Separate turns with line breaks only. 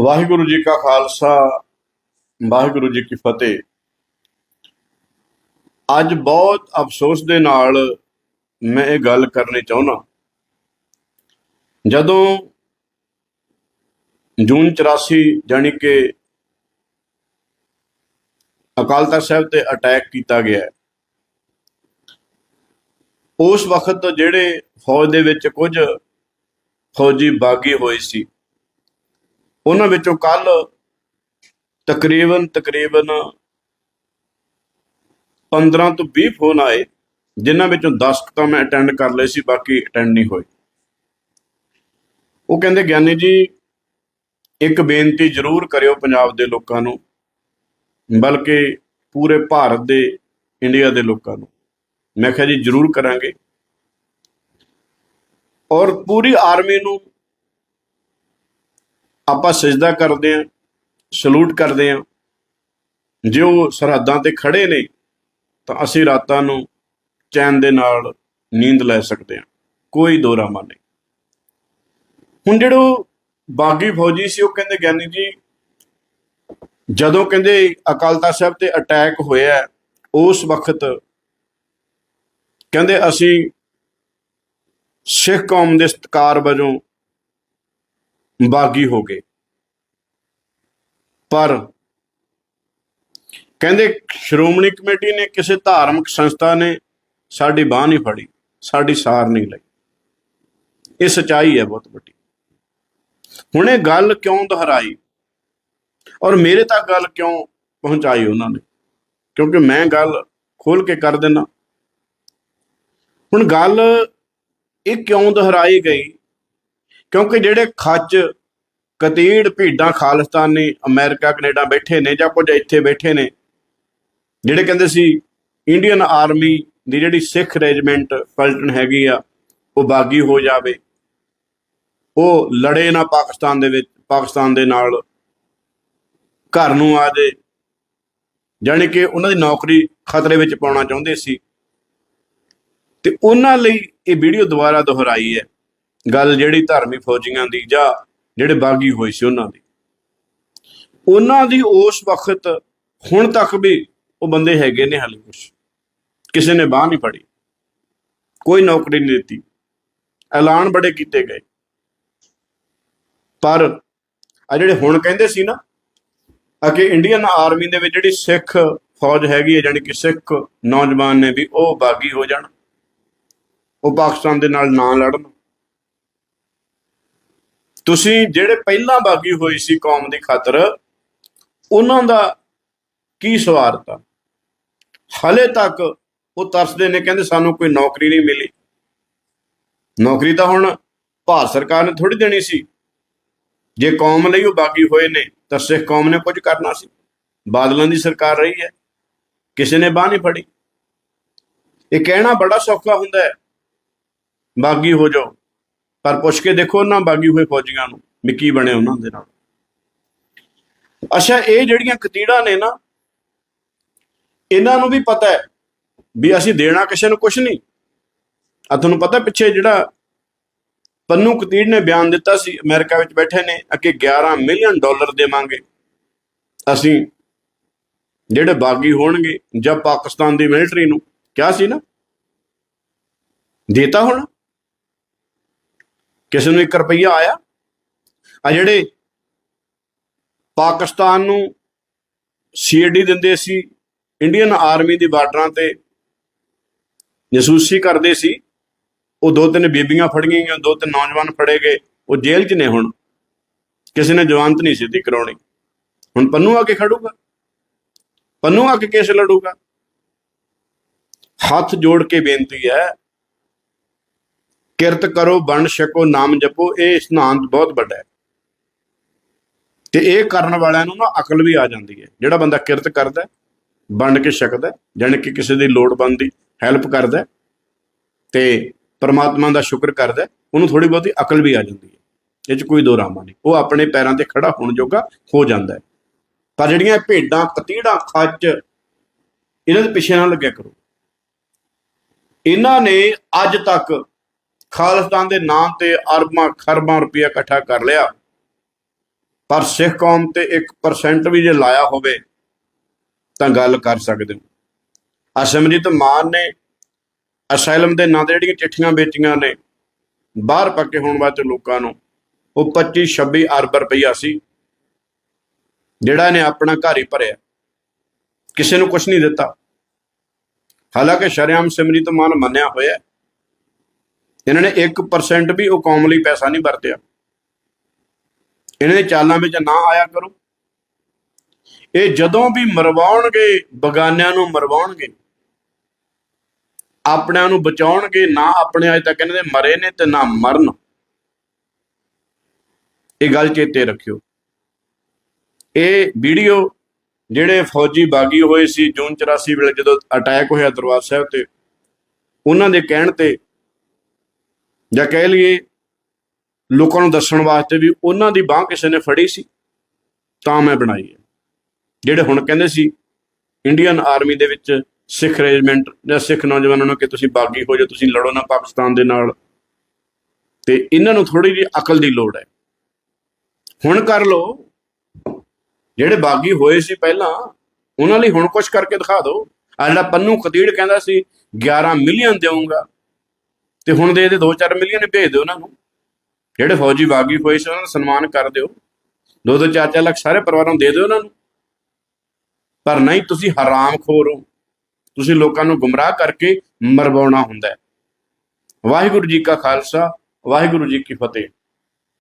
ਵਾਹਿਗੁਰੂ ਜੀ ਕਾ ਖਾਲਸਾ, ਵਾਹਿਗੁਰੂ ਜੀ ਕੀ ਫਤਿਹ। ਅੱਜ ਬਹੁਤ ਅਫਸੋਸ ਦੇ ਨਾਲ ਮੈਂ ਇਹ ਗੱਲ ਕਰਨੀ ਚਾਹੁੰਦਾ ਜਦੋਂ ਜੂਨ 84 ਜਾਣੀ ਕਿ ਅਕਾਲ ਤਖਤ ਸਾਹਿਬ ਤੇ ਅਟੈਕ ਕੀਤਾ ਗਿਆ ਉਸ ਵਕਤ ਜਿਹੜੇ ਫੌਜ ਦੇ ਵਿੱਚ ਕੁਝ ਫੌਜੀ ਬਾਗੀ ਹੋਏ ਸੀ। ਉਹਨਾਂ ਵਿੱਚੋਂ ਕੱਲ ਤਕਰੀਬਨ ਤਕਰੀਬਨ 15 ਤੋਂ 20 ਫੋਨ ਆਏ, ਜਿਨ੍ਹਾਂ ਵਿੱਚੋਂ 10 ਕੁ ਤਾਂ ਮੈਂ ਅਟੈਂਡ ਕਰ ਲਏ ਸੀ, ਬਾਕੀ ਅਟੈਂਡ ਨਹੀਂ ਹੋਏ। ਉਹ ਕਹਿੰਦੇ, ਗਿਆਨੀ ਜੀ, ਇੱਕ ਬੇਨਤੀ ਜ਼ਰੂਰ ਕਰਿਓ ਪੰਜਾਬ ਦੇ ਲੋਕਾਂ ਨੂੰ, ਬਲਕਿ ਪੂਰੇ ਭਾਰਤ ਦੇ, ਇੰਡੀਆ ਦੇ ਲੋਕਾਂ ਨੂੰ। ਮੈਂ ਕਿਹਾ, ਜੀ, ਜ਼ਰੂਰ ਕਰਾਂਗੇ। ਔਰ ਪੂਰੀ ਆਰਮੀ ਨੂੰ ਆਪਾਂ ਸਜਦਾ ਕਰਦੇ ਆਂ ਸਲੂਟ ਕਰਦੇ ਆਂ ਜੇ ਉਹ ਸਰਹੱਦਾਂ ਤੇ ਖੜੇ ਨੇ, ਤਾਂ ਅਸੀਂ ਰਾਤਾਂ ਨੂੰ ਚੈਨ ਦੇ ਨਾਲ ਨੀਂਦ ਲੈ ਸਕਦੇ ਆਂ ਕੋਈ ਦੋਰਾਮਾ ਨਹੀਂ। ਹੁਣ ਜਿਹੜੋ ਬਾਗੀ ਫੌਜੀ ਸੀ, ਉਹ ਕਹਿੰਦੇ, ਗਿਆਨੀ ਜੀ, ਜਦੋਂ ਕਹਿੰਦੇ ਅਕਾਲ ਤਖਤ ਸਾਹਿਬ ਤੇ ਅਟੈਕ ਹੋਇਆ, ਉਸ ਵਕਤ ਕਹਿੰਦੇ ਅਸੀਂ ਸਿੱਖ ਕੌਮ ਦੇ ਸਤਕਾਰ ਵਜੋਂ ਬਾਗੀ ਹੋ ਗਏ। ਪਰ ਕਹਿੰਦੇ ਸ਼੍ਰੋਮਣੀ ਕਮੇਟੀ ਨੇ ਕਿਸੇ ਧਾਰਮਿਕ ਸੰਸਥਾ ਨੇ ਸਾਡੀ ਬਾਹ ਨਹੀਂ ਫੜੀ, ਸਾਡੀ ਸਾਰ ਨਹੀਂ ਲਈ। ਇਹ ਸਚਾਈ ਹੈ ਬਹੁਤ ਵੱਡੀ। ਹੁਣ ਇਹ ਗੱਲ ਕਿਉਂ ਦੁਹਰਾਈ? ਔਰ ਮੇਰੇ ਤੱਕ ਗੱਲ ਕਿਉਂ ਪਹੁੰਚਾਈ ਉਹਨਾਂ ਨੇ? ਕਿਉਂਕਿ ਮੈਂ ਗੱਲ ਖੋਲ ਕੇ ਕਰ ਦਿੰਦਾ। ਹੁਣ ਗੱਲ ਇਹ ਕਿਉਂ ਦੁਹਰਾਈ ਗਈ? ਕਿਉਂਕਿ ਜਿਹੜੇ ਖੱਚ ਕਤੀੜ ਭੀਡਾਂ ਖਾਲਿਸਤਾਨੀ ਅਮਰੀਕਾ, ਕੈਨੇਡਾ ਬੈਠੇ ਨੇ ਜਾਂ ਕੁਝ ਇੱਥੇ ਬੈਠੇ ਨੇ, ਜਿਹੜੇ ਕਹਿੰਦੇ ਸੀ ਇੰਡੀਅਨ ਆਰਮੀ ਦੀ ਜਿਹੜੀ ਸਿੱਖ ਰੈਜੀਮੈਂਟ ਪਲਟਨ ਹੈਗੀ ਆ, ਉਹ ਬਾਗੀ ਹੋ ਜਾਵੇ। ਉਹ ਲੜੇ ਨਾ ਪਾਕਿਸਤਾਨ ਦੇ ਵਿੱਚ, ਪਾਕਿਸਤਾਨ ਦੇ ਨਾਲ ਘਰ ਨੂੰ ਆ ਜੇ। ਜਾਣੀ ਕਿ ਉਹਨਾਂ ਦੀ ਨੌਕਰੀ ਖਤਰੇ ਵਿੱਚ ਪਾਉਣਾ ਚਾਹੁੰਦੇ ਸੀ। ਤੇ ਉਹਨਾਂ ਲਈ ਇਹ ਵੀਡੀਓ ਦੁਬਾਰਾ ਦੁਹਰਾਈ ਹੈ। ਗੱਲ ਜਿਹੜੀ ਧਰਮੀ ਫੌਜੀਆਂ ਦੀ ਜਾਂ ਜਿਹੜੇ ਬਾਗੀ ਹੋਏ ਸੀ ਉਹਨਾਂ ਦੀ। ਉਹਨਾਂ ਦੀ ਉਸ ਵਕਤ ਹੁਣ ਤੱਕ ਵੀ ਉਹ ਬੰਦੇ ਹੈਗੇ ਨੇ ਹਾਲੇ ਕੁਛ। ਕਿਸੇ ਨੇ ਬਾਹ ਨਹੀਂ ਫੜੀ। ਕੋਈ ਨੌਕਰੀ ਨਹੀਂ ਦਿੱਤੀ। ਐਲਾਨ ਬੜੇ ਕੀਤੇ ਗਏ। ਪਰ ਆ ਜਿਹੜੇ ਹੁਣ ਕਹਿੰਦੇ ਸੀ ਨਾ ਅਕੇ ਇੰਡੀਅਨ ਆਰਮੀ ਦੇ ਵਿੱਚ ਜਿਹੜੀ ਸਿੱਖ ਫੌਜ ਹੈਗੀ ਹੈ, ਜਾਣੀ ਕਿ ਸਿੱਖ ਨੌਜਵਾਨ ਨੇ ਵੀ ਉਹ ਬਾਗੀ ਹੋ ਜਾਣ। ਉਹ ਪਾਕਿਸਤਾਨ ਦੇ ਨਾਲ ਨਾ ਲੜਨ। ਤੁਸੀਂ ਜਿਹੜੇ ਪਹਿਲਾਂ ਬਾਗੀ ਹੋਈ ਸੀ ਕੌਮ ਦੀ ਖਾਤਰ, ਉਹਨਾਂ ਦਾ ਕੀ ਸਵਾਰਤਾ ਹਲੇ ਤੱਕ ਉਹ ਤਰਸਦੇ ਨੇ, ਕਹਿੰਦੇ ਸਾਨੂੰ ਕੋਈ ਨੌਕਰੀ ਨਹੀਂ ਮਿਲੀ। ਨੌਕਰੀ ਤਾਂ ਹੁਣ ਭਾਰਤ ਸਰਕਾਰ ਨੇ ਥੋੜੀ ਦੇਣੀ ਸੀ। ਜੇ ਕੌਮ ਲਈ ਉਹ ਬਾਗੀ ਹੋਏ ਨੇ, ਤਾਂ ਸਿੱਖ ਕੌਮ ਨੇ ਕੁਝ ਕਰਨਾ ਸੀ। ਬਾਦਲਾਂ ਦੀ ਸਰਕਾਰ ਰਹੀ ਹੈ। ਕਿਸੇ ਨੇ ਬਾਹ ਨਹੀਂ ਫੜੀ। ਇਹ ਕਹਿਣਾ ਬੜਾ ਸੌਖਾ ਹੁੰਦਾ ਹੈ। ਬਾਗੀ ਹੋ ਜਾਓ। ਪਰ ਪੁੱਛ ਕੇ ਦੇਖੋ ਉਹਨਾਂ ਬਾਗੀ ਹੋਏ ਫੌਜੀਆਂ ਨੂੰ, ਵੀ ਕੀ ਬਣੇ ਉਹਨਾਂ ਦੇ ਨਾਲ। ਅੱਛਾ, ਇਹ ਜਿਹੜੀਆਂ ਕਤੀੜਾਂ ਨੇ ਨਾ, ਇਹਨਾਂ ਨੂੰ ਵੀ ਪਤਾ ਹੈ ਵੀ ਅਸੀਂ ਦੇਣਾ ਕਿਸੇ ਨੂੰ ਕੁਝ ਨਹੀਂ। ਆ ਤੁਹਾਨੂੰ ਪਤਾ ਪਿੱਛੇ ਜਿਹੜਾ ਪੰਨੂ ਕਤੀੜ ਨੇ ਬਿਆਨ ਦਿੱਤਾ ਸੀ, ਅਮਰੀਕਾ ਵਿੱਚ ਬੈਠੇ ਨੇ ਕਿ 11 ਮਿਲੀਅਨ ਡਾਲਰ ਦੇਵਾਂਗੇ। ਅਸੀਂ ਜਿਹੜੇ ਬਾਗੀ ਹੋਣਗੇ ਜਾਂ ਪਾਕਿਸਤਾਨ ਦੀ ਮਿਲਟਰੀ ਨੂੰ, ਕਿਹਾ ਸੀ ਨਾ? ਦੇਤਾ ਹੋਣਾ। ਕਿਸੇ ਨੂੰ 1 ਰੁਪਈਆ ਆਇਆ? ਆ ਜਿਹੜੇ ਪਾਕਿਸਤਾਨ ਨੂੰ ਸੀਆਈਡੀ ਦਿੰਦੇ ਸੀ ਇੰਡੀਅਨ ਆਰਮੀ ਦੀ ਬਾਰਡਰਾਂ ਤੇ ਜਸੂਸੀ ਕਰਦੇ ਸੀ, ਉਹ ਦੋ ਤਿੰਨ ਬੀਬੀਆਂ ਫੜੀਆਂ ਗਈਆਂ ਦੋ ਤਿੰਨ ਨੌਜਵਾਨ ਫੜੇ ਗਏ, ਉਹ ਜੇਲ੍ਹ 'ਚ ਨੇ ਹੁਣ। ਕਿਸੇ ਨੇ ਜਵਾਨਤ ਨਹੀਂ ਸਿੱਧੀ ਕਰਾਉਣੀ। ਹੁਣ ਪੰਨੂ ਆ ਕੇ ਖੜੂਗਾ? ਪੰਨੂ ਆ ਕੇ ਕੇਸ ਲੜੂਗਾ? ਹੱਥ ਜੋੜ ਕੇ ਬੇਨਤੀ ਹੈ ਕਿਰਤ ਕਰੋ ਬਣ ਛਕੋ ਨਾਮ ਜਪੋ ਇਹ ਇਸਨਾਨ ਬਹੁਤ ਵੱਡਾ ਹੈ। ਤੇ ਇਹ ਕਰਨ ਵਾਲਿਆਂ ਨੂੰ ਨਾ ਅਕਲ ਵੀ ਆ ਜਾਂਦੀ ਹੈ। ਜਿਹੜਾ ਬੰਦਾ ਕਿਰਤ ਕਰਦਾ ਬਣ ਕੇ ਛਕਦਾ ਹੈ, ਜਾਣੀ ਕਿ ਕਿਸੇ ਦੀ ਲੋੜ ਬੰਦੀ ਹੈਲਪ ਕਰਦਾ ਤੇ ਪਰਮਾਤਮਾ ਦਾ ਸ਼ੁਕਰ ਕਰਦਾ ਉਹਨੂੰ ਥੋੜੀ ਬਹੁਤੀ ਅਕਲ ਵੀ ਆ ਜਾਂਦੀ ਹੈ। ਇਹ 'ਚ ਕੋਈ ਦੋ ਰਾਮਾ ਨਹੀਂ। ਉਹ ਆਪਣੇ ਪੈਰਾਂ ਤੇ ਖੜਾ ਹੋਣ ਜੋਗਾ ਹੋ ਜਾਂਦਾ ਹੈ। ਪਰ ਜਿਹੜੀਆਂ ਭੇਡਾਂ ਕਤੀੜਾਂ ਖੱਚ ਇਹਨਾਂ ਦੇ ਪਿੱਛੇ ਨਾ ਲੱਗਿਆ ਕਰੋ। ਇਹਨਾਂ ਨੇ ਅੱਜ ਤੱਕ ਖਾਲਿਸਤਾਨ ਦੇ ਨਾਂ ਤੇ ਅਰਬਾਂ, ਖਰਬਾਂ ਰੁਪਇਆ ਇਕੱਠਾ ਕਰ ਲਿਆ। ਪਰ ਸਿੱਖ ਕੌਮ ਤੇ 1% ਵੀ ਜੇ ਲਾਇਆ ਹੋਵੇ, ਤਾਂ ਗੱਲ ਕਰ ਸਕਦੇ ਹੋ। ਅਸਮਰਿਤ ਮਾਨ ਨੇ ਅਸਾਇਲਮ ਦੇ ਨਾਂ ਤੇ ਜਿਹੜੀਆਂ ਚਿੱਠੀਆਂ ਵੇਚੀਆਂ ਨੇ, ਬਾਹਰ ਪੱਕੇ ਹੋਣ ਵਾਸਤੇ ਲੋਕਾਂ ਨੂੰ, ਉਹ 25 26 ਅਰਬ ਰੁਪਈਆ ਸੀ, ਜਿਹੜਾ ਇਹਨੇ ਆਪਣਾ ਘਰ ਹੀ ਭਰਿਆ। ਕਿਸੇ ਨੂੰ ਕੁਝ ਨਹੀਂ ਦਿੱਤਾ। ਹਾਲਾਂਕਿ ਸ਼ਰਿਆਮ ਸਿਮਰਿਤ ਮਾਨ ਮੰਨਿਆ ਹੋਇਆ ਇਹਨਾਂ ਨੇ 1% ਵੀ ਉਹ ਕੌਮ ਲਈ ਪੈਸਾ ਨਹੀਂ ਵਰਤਿਆ। ਇਹਨਾਂ ਦੇ ਚਾਲਾਂ ਵਿੱਚ ਨਾ ਆਇਆ ਕਰੋ। ਇਹ ਜਦੋਂ ਵੀ ਮਰਵਾਉਣਗੇ, ਬਗਾਨਿਆਂ ਨੂੰ ਮਰਵਾਉਣਗੇ, ਆਪਣਿਆਂ ਨੂੰ ਬਚਾਉਣਗੇ, ਨਾ ਆਪਣੇ ਅਜੇ ਤੱਕ ਇਹਨਾਂ ਦੇ ਮਰੇ ਨੇ ਤੇ ਨਾ ਮਰਨ। ਇਹ ਗੱਲ ਚੇਤੇ ਰੱਖਿਓ। ਇਹ ਵੀਡੀਓ ਜਿਹੜੇ ਫੌਜੀ ਬਾਗੀ ਹੋਏ ਸੀ, ਜੂਨ 84 ਵੇਲੇ ਜਦੋਂ ਅਟੈਕ ਹੋਇਆ ਦਰਬਾਰ ਸਾਹਿਬ ਤੇ, ਉਹਨਾਂ ਦੇ ਕਹਿਣ ਤੇ ਜਾਂ ਕਹਿ ਲਈਏ ਲੋਕਾਂ ਨੂੰ ਦੱਸਣ ਵਾਸਤੇ ਵੀ ਉਹਨਾਂ ਦੀ ਬਾਹ ਕਿਸੇ ਨੇ ਫੜੀ ਸੀ, ਤਾਂ ਮੈਂ ਬਣਾਈ ਹੈ। ਜਿਹੜੇ ਹੁਣ ਕਹਿੰਦੇ ਸੀ ਇੰਡੀਅਨ ਆਰਮੀ ਦੇ ਵਿੱਚ ਸਿੱਖ ਰੈਜੀਮੈਂਟ ਜਾਂ ਸਿੱਖ ਨੌਜਵਾਨਾਂ ਨੂੰ ਕਿ ਤੁਸੀਂ ਬਾਗੀ ਹੋ ਜਾਓ, ਤੁਸੀਂ ਲੜੋ ਨਾ ਪਾਕਿਸਤਾਨ ਦੇ ਨਾਲ, ਤੇ ਇਹਨਾਂ ਨੂੰ ਥੋੜੀ ਜਿਹੀ ਅਕਲ ਦੀ ਲੋੜ ਹੈ। ਹੁਣ ਕਰ ਲਓ, ਜਿਹੜੇ ਬਾਗੀ ਹੋਏ ਸੀ ਪਹਿਲਾਂ, ਉਹਨਾਂ ਲਈ ਹੁਣ ਕੁਝ ਕਰਕੇ ਦਿਖਾ ਦਿਓ। ਆ ਜਿਹੜਾ ਪੰਨੂ ਖਦੀੜ ਕਹਿੰਦਾ ਸੀ 11 ਮਿਲੀਅਨ ਦੇਵਾਂਗਾ ਤੇ ਹੁਣ ਦੇ ਦੇ 2-4 ਮਿਲੀਅਨ ਭੇਜ ਦਿਓ ਉਹਨਾਂ ਨੂੰ। ਜਿਹੜੇ ਫੌਜੀ ਬਾਗੀ ਹੋਏ ਸੀ, ਉਹਨਾਂ ਦਾ ਸਨਮਾਨ ਕਰ ਦਿਓ। 2-2 4-4 ਲੱਖ ਸਾਰੇ ਪਰਿਵਾਰਾਂ ਨੂੰ ਦੇ ਦਿਓ ਉਹਨਾਂ ਨੂੰ। ਪਰ ਨਹੀਂ, ਤੁਸੀਂ ਹਰਾਮਖੋਰ ਹੋ। ਤੁਸੀਂ ਲੋਕਾਂ ਨੂੰ ਗੁੰਮਰਾਹ ਕਰਕੇ ਮਰਵਾਉਣਾ ਹੁੰਦਾ ਹੈ। ਵਾਹਿਗੁਰੂ ਜੀ ਕਾ ਖਾਲਸਾ, ਵਾਹਿਗੁਰੂ ਜੀ ਕੀ ਫਤਿਹ।